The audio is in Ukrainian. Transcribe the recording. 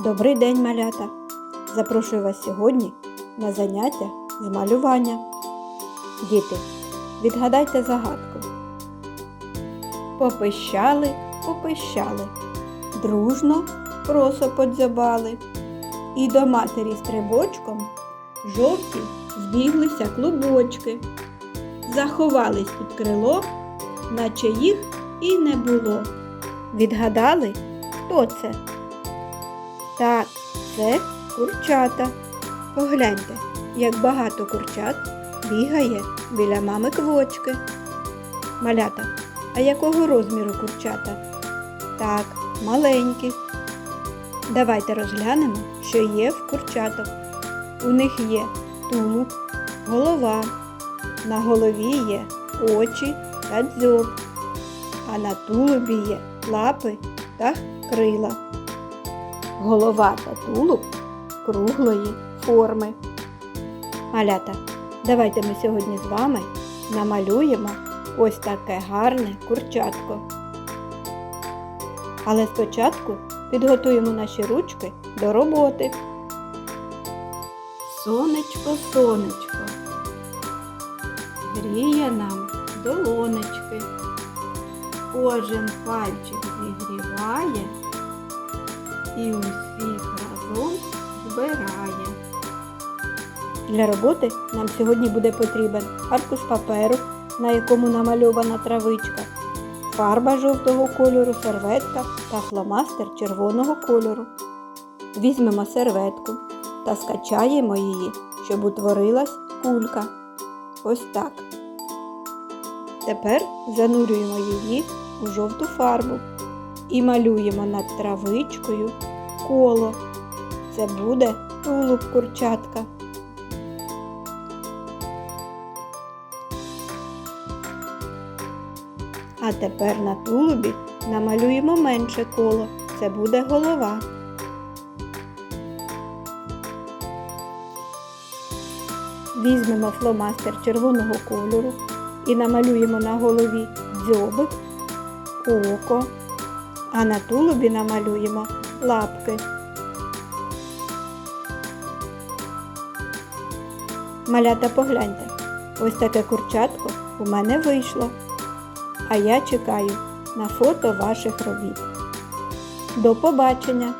Добрий день, малята! Запрошую вас сьогодні на заняття з малювання. Діти, відгадайте загадку. Попищали, попищали, дружно просо подзьобали. І до матері стрибочком жовті збіглися клубочки. Заховались під крило, наче їх і не було. Відгадали, хто це? Це курчата. Погляньте, як багато курчат бігає біля мами квочки. Малята, а якого розміру курчата? Так, маленькі. Давайте розглянемо, що є в курчаток. У них є тулуб, голова. На голові є очі та дзьоб, а на тулубі є лапи та крила. Голова та тулуб круглої форми. Малята, давайте ми сьогодні з вами намалюємо ось таке гарне курчатко. Але спочатку підготуємо наші ручки до роботи. Сонечко, сонечко, гріє нам долонечки. Кожен пальчик зігріває і усіх разом збирає. Для роботи нам сьогодні буде потрібен аркуш паперу, на якому намальована травичка, фарба жовтого кольору, серветка та фломастер червоного кольору. Візьмемо серветку та скачаємо її, щоб утворилась кулька. Ось так. Тепер занурюємо її у жовту фарбу і малюємо над травичкою коло. Це буде тулуб курчатка. А тепер на тулубі намалюємо менше коло. Це буде голова. Візьмемо фломастер червоного кольору і намалюємо на голові дзьобик, око, а на тулубі намалюємо лапки. Малята погляньте, ось таке курчатко у мене вийшло. А я чекаю на фото ваших робіт. До побачення!